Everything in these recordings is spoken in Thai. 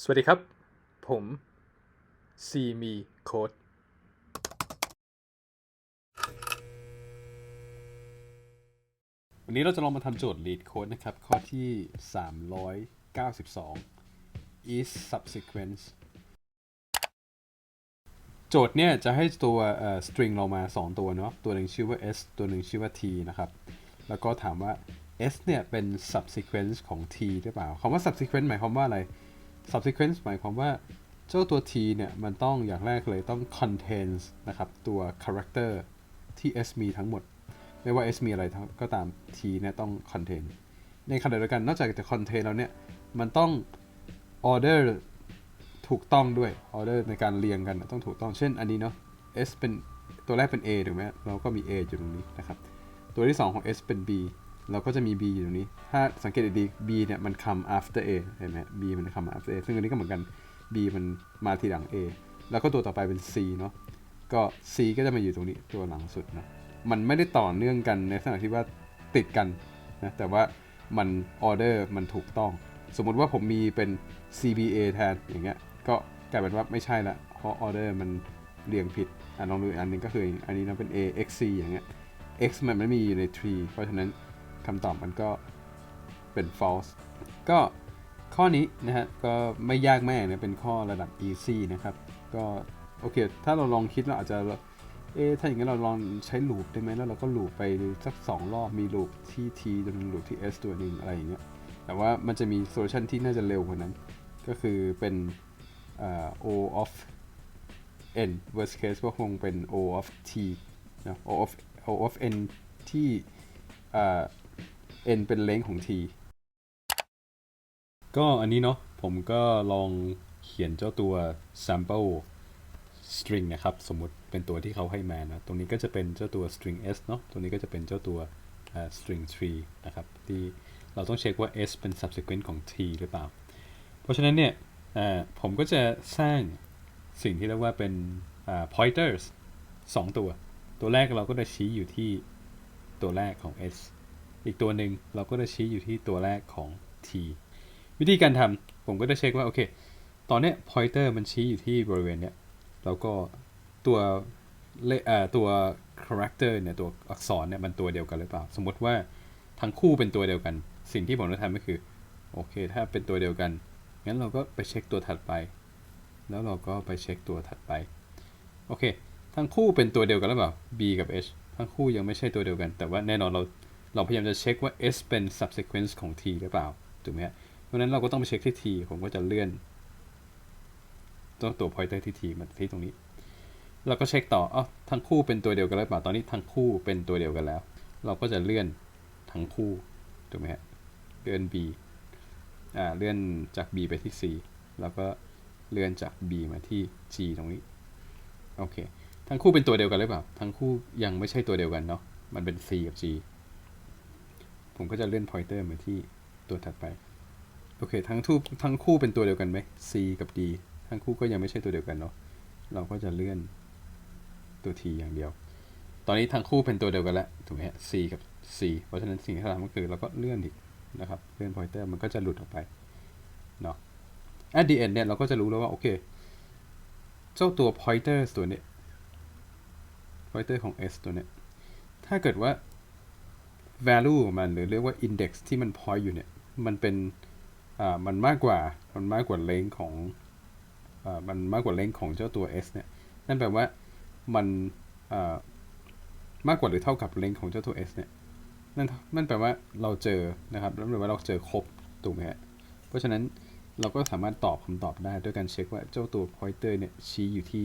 สวัสดีครับ ผมซีมีโค้ดวันนี้เราจะลองมาทำโจทย์ lead code นะครับ ข้อที่ 392 is subsequence โจทย์เนี่ยจะให้ตัวเอ่อ string เรามา 2 ตัวเนาะ ตัวหนึ่งชื่อว่า s ตัวหนึ่งชื่อว่า t นะครับ แล้วก็ถามว่า s เนี่ยเป็น subsequence ของ t หรือเปล่าคำว่า subsequence หมายความว่าอะไร subsequence หมายความว่าเจ้าตัว t เนี่ย มันต้องอย่างแรกเลยต้อง contains นะครับ ตัว character ที่ s มีทั้งหมด ไม่ว่า s มีอะไรก็ตาม t เนี่ยต้อง contain ในขณะเดียวกันนอกจากจะ contain แล้วเนี่ย มันต้อง order ถูกต้องด้วย order ในการเรียงกันต้องถูกต้องเช่นอันนี้เนาะ s เป็นตัวแรกเป็น a ถูกไหมเราก็มี a อยู่ตรงนี้นะครับ ตัวที่ 2 ของ s เป็น b เราก็จะมี b อยู่ตรงนี้ ถ้าสังเกตดี b เนี่ยมัน come after a เห็นไหม b มัน come after a ซึ่งอันนี้ก็เหมือนกัน b มันมาทีหลัง a แล้วก็ตัวต่อไปเป็น c เนาะ ก็ c ก็จะมาอยู่ตรงนี้ตัวหลังสุดเนาะ มันไม่ได้ต่อเนื่องกันในขณะที่ว่าติดกันนะ แต่ว่ามันออเดอร์มันถูกต้อง สมมุติว่าผมมีเป็น CBA แทนอย่างเงี้ย ก็กลายเป็นว่าไม่ใช่ละ เพราะออเดอร์มันเรียงผิดอะลองดูอีกอันหนึงก็คืออันนี้นะเป็น A X C อย่างเงี้ย X มันไม่มีอยู่ใน tree เพราะฉะนั้น คำตอบมันก็เป็น false ก็ข้อนี้นะฮะก็ไม่ยากแม่นะเป็นข้อระดับ easy นะครับ ก็โอเค ถ้าเราลองคิดเราอาจจะเอ๊ถ้าอย่างนั้นเราลองใช้ลูปได้ไหมแล้วเราก็ลูปไปสักสองรอบมีลูปที่ t ตัวนึงลูปที่ s ตัวหนึ่งอะไรอย่างเงี้ยแต่ว่ามันจะมีโซลูชันที่น่าจะเร็วกว่านั้น ก็คือเป็น o of n worst case ก็คงเป็น o of t นะ o of o of n ที่ n เป็นเลงของ t ก็อันนี้เนาะผมก็ลองเขียนเจ้าตัว sample string นะครับ สมมติเป็นตัวที่เขาให้มานะตรงนี้ก็จะเป็นเจ้าตัว string s เนาะตรงนี้ก็จะเป็นเจ้าตัว string tree นะครับ ที่เราต้องเช็คว่า s เป็น subsequent ของ t หรือเปล่า เพราะฉะนั้นเนี่ยผมก็จะสร้างสิ่งที่เรียกว่าเป็น pointers สองตัว ตัวแรกเราก็จะชี้อยู่ที่ตัวแรกของ s อีกตัวหนึ่งเราก็จะชี้อยู่ที่ตัวแรกของ t วิธีการทำผมก็จะเช็คว่าโอเค ตอนเนี้ย pointer มันชี้อยู่ที่บริเวณเนี้ย แล้วก็ตัวเลเอ่อตัว character เนี่ยตัวอักษรเนี่ยมันตัวเดียวกันหรือเปล่า สมมติว่าทั้งคู่เป็นตัวเดียวกัน สิ่งที่ผมจะทำก็คือโอเค ถ้าเป็นตัวเดียวกัน งั้นเราก็ไปเช็คตัวถัดไป แล้วเราก็ไปเช็คตัวถัดไป โอเค ทั้งคู่เป็นตัวเดียวกันหรือเปล่า b กับ h ทั้งคู่ยังไม่ใช่ตัวเดียวกัน แต่ว่าแน่นอนเรา เราพยายามจะเช็คว่า s เป็น subsequence ของ t หรือเปล่า ถูกไหมเพราะฉะนั้นเราก็ต้องไปเช็คที่ t ผมก็จะเลื่อนตัวตัว pointer ที่ t มาที่ตรงนี้ เราก็เช็คต่ออ๋อทั้งคู่เป็นตัวเดียวกันหรือเปล่า ตอนนี้ทั้งคู่เป็นตัวเดียวกันแล้ว เราก็จะเลื่อนทั้งคู่ ถูกไหมฮะ เลื่อน b อ่า เลื่อนจาก b ไปที่ c แล้วก็เลื่อนจาก b มาที่ g ตรงนี้ โอเค ทั้งคู่เป็นตัวเดียวกันหรือเปล่า ทั้งคู่ยังไม่ใช่ตัวเดียวกันเนาะ มันเป็น c กับ g ผมก็จะเลื่อน pointer มาที่ตัวถัดไป โอเค ทั้งคู่ทั้งคู่เป็นตัวเดียวกันไหม c กับ d ทั้งคู่ก็ยังไม่ใช่ตัวเดียวกันเนาะ เราก็จะเลื่อนตัว t อย่างเดียว ตอนนี้ทั้งคู่เป็นตัวเดียวกันแล้วถูกไหมฮะ c กับ c เพราะฉะนั้นสิ่งที่เราทำก็คือเราก็เลื่อนอีกนะครับ เลื่อน pointer มันก็จะหลุดออกไปเนาะ at the end เนี่ยเราก็จะรู้แล้วว่าโอเค เจ้าตัว pointer ตัวเนี้ย pointer ของ s ตัวเนี้ย ถ้าเกิดว่า value ของมันหรือเรียกว่า index ที่มัน point อยู่เนี่ย มันเป็นอ่ามันมากกว่ามันมากกว่า length ของอ่ามันมากกว่า length ของเจ้าตัว s เนี่ย นั่นแปลว่ามันอ่ามากกว่าหรือเท่ากับ length ของเจ้าตัว s เนี่ยนั่นนั่นแปลว่าเราเจอนะครับนั่นแปลว่าเราเจอครบถูกไหมฮะเพราะฉะนั้นเราก็สามารถตอบคำตอบได้ด้วยการเช็คว่าเจ้าตัว pointer เนี่ยชี้อยู่ที่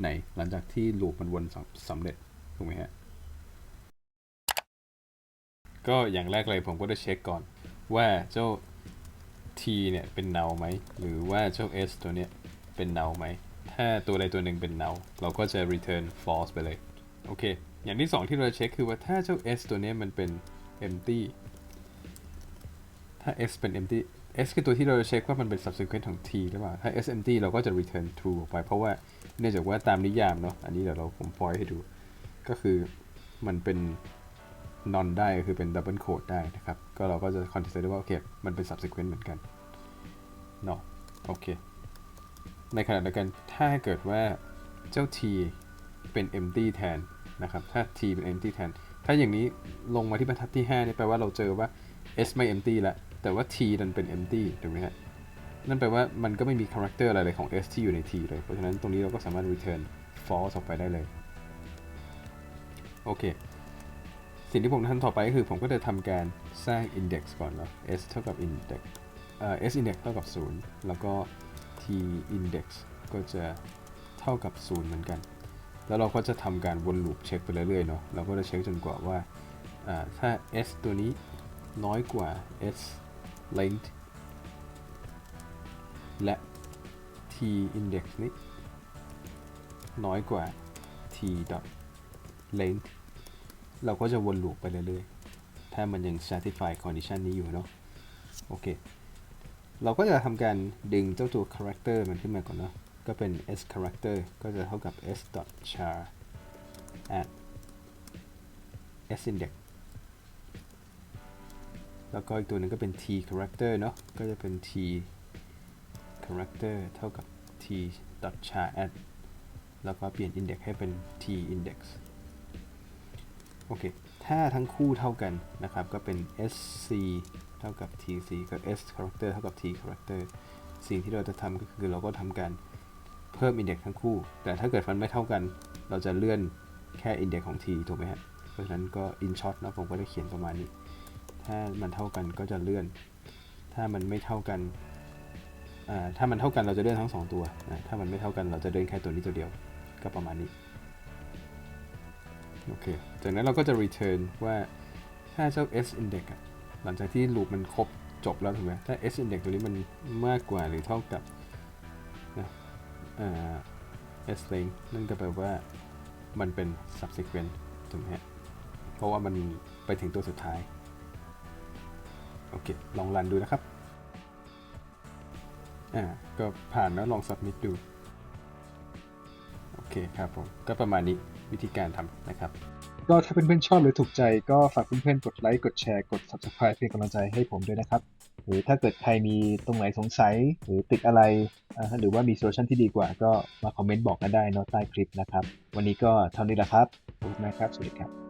ไหน หลังจากที่ลูปมันวนสำสำเร็จถูกไหมฮะ ก็อย่างแรกเลยผมก็จะเช็คก่อน ว่าเจ้า t เนี่ยเป็น null ไหม หรือว่าเจ้า s ตัวเนี้ยเป็น null ไหม ถ้าตัวใดตัวหนึ่งเป็น null เราก็จะ return false ไปเลย โอเค อย่างที่สองที่เราเช็คคือว่าถ้าเจ้า s ตัวเนี้ยมันเป็น empty ถ้า s เป็น empty s คือตัวที่เราเช็คว่ามันเป็น subsequent ของ t หรือเปล่า ถ้า s empty เราก็จะ return true ออกไป เพราะว่าเนื่องจากว่าตามนิยามเนาะ อันนี้เดี๋ยวเราผม point ให้ดู ก็คือมันเป็น non ได้ก็คือเป็น double quote ได้นะครับ ก็เราก็จะ consider ได้ว่าโอเคมันเป็น subsequent เหมือนกันเนาะโอเค ในขณะเดียวกันถ้าเกิดว่าเจ้า t เป็น empty แทนนะครับ ถ้า t เป็น empty แทน ถ้าอย่างนี้ลงมาที่บรรทัดที่5นี่แปลว่าเราเจอว่า s ไม่ empty ละแต่ว่า t ดันเป็น empty ถูกไหมฮะนั่นแปลว่ามันก็ไม่มี character อะไรเลยของ s ที่อยู่ใน t เลย เพราะฉะนั้นตรงนี้เราก็สามารถ return false ออกไปได้เลย โอเค สิ่งที่ผมทำต่อไปก็คือผมก็จะทำการสร้าง index ก่อนเนาะ s เท่ากับ index เอ่อ s index เท่ากับ 0 แล้วก็ t index ก็จะเท่ากับ 0 เหมือนกัน แล้วเราก็จะทำการวนลูปเช็คไปเรื่อยๆเนาะเราก็จะเช็คจนกว่าว่าถ้า s ตัวนี้น้อยกว่า s length และ t index นี้ น้อยกว่า t dot length เราก็จะวนลูปไปเรื่อยๆ ถ้ามันยัง satisfy condition นี้อยู่เนาะ โอเค เราก็จะทำการดึงเจ้าตัว character มันขึ้นมาก่อนเนาะ ก็เป็น s character ก็จะเท่ากับ s dot char at s index แล้วก็อีกตัวหนึงก็เป็น t character เนาะ ก็จะเป็น t character เท่ากับ t dot char at แล้วก็เปลี่ยน index ให้เป็น t index โอเค ถ้าทั้งคู่เท่ากันนะครับ ก็เป็น sc เท่ากับ tc กับ s character เท่ากับ t character สิ่งที่เราจะทำก็คือเราก็ทำการเพิ่ม index ทั้งคู่ แต่ถ้าเกิดมันไม่เท่ากัน เราจะเลื่อนแค่ index ของ t ถูกไหมฮะ เพราะฉะนั้นก็ in short นะผมก็ได้เขียนประมาณนี้ ถ้ามันเท่ากันก็จะเลื่อน ถ้ามันไม่เท่ากันอ่าถ้ามันเท่ากันเราจะเลื่อนทั้งสองตัวนะถ้ามันไม่เท่ากันเราจะเลื่อนแค่ตัวนี้ตัวเดียว ก็ประมาณนี้ โอเค จากนั้นเราก็จะ return ว่าถ้าเจ้า s index อะหลังจากที่ loop มันครบจบแล้วถูกไหมถ้า s index ตัวนี้มันมากกว่าหรือเท่ากับนะอ่า s length นั่นก็แปลว่ามันเป็น subsequent ถูกไหมฮะ เพราะว่ามันไปถึงตัวสุดท้าย โอเค ลองรันดูนะครับ อ่า ก็ผ่านแล้วลอง submit ดู เคครับผม ก็ประมาณนี้วิธีการทำนะครับ ก็ถ้าเพื่อนๆชอบหรือถูกใจก็ฝากเพื่อนๆกดไลค์กดแชร์กด subscribe เป็นกำลังใจให้ผมด้วยนะครับ หรือถ้าเกิดใครมีตรงไหนสงสัย หรือติดอะไร หรือว่ามีโซลูชันที่ดีกว่าก็มาคอมเมนต์บอกกันได้เนอะใต้คลิปนะครับ วันนี้ก็เท่านี้แหละครับขอบคุณมากครับสวัสดีครับ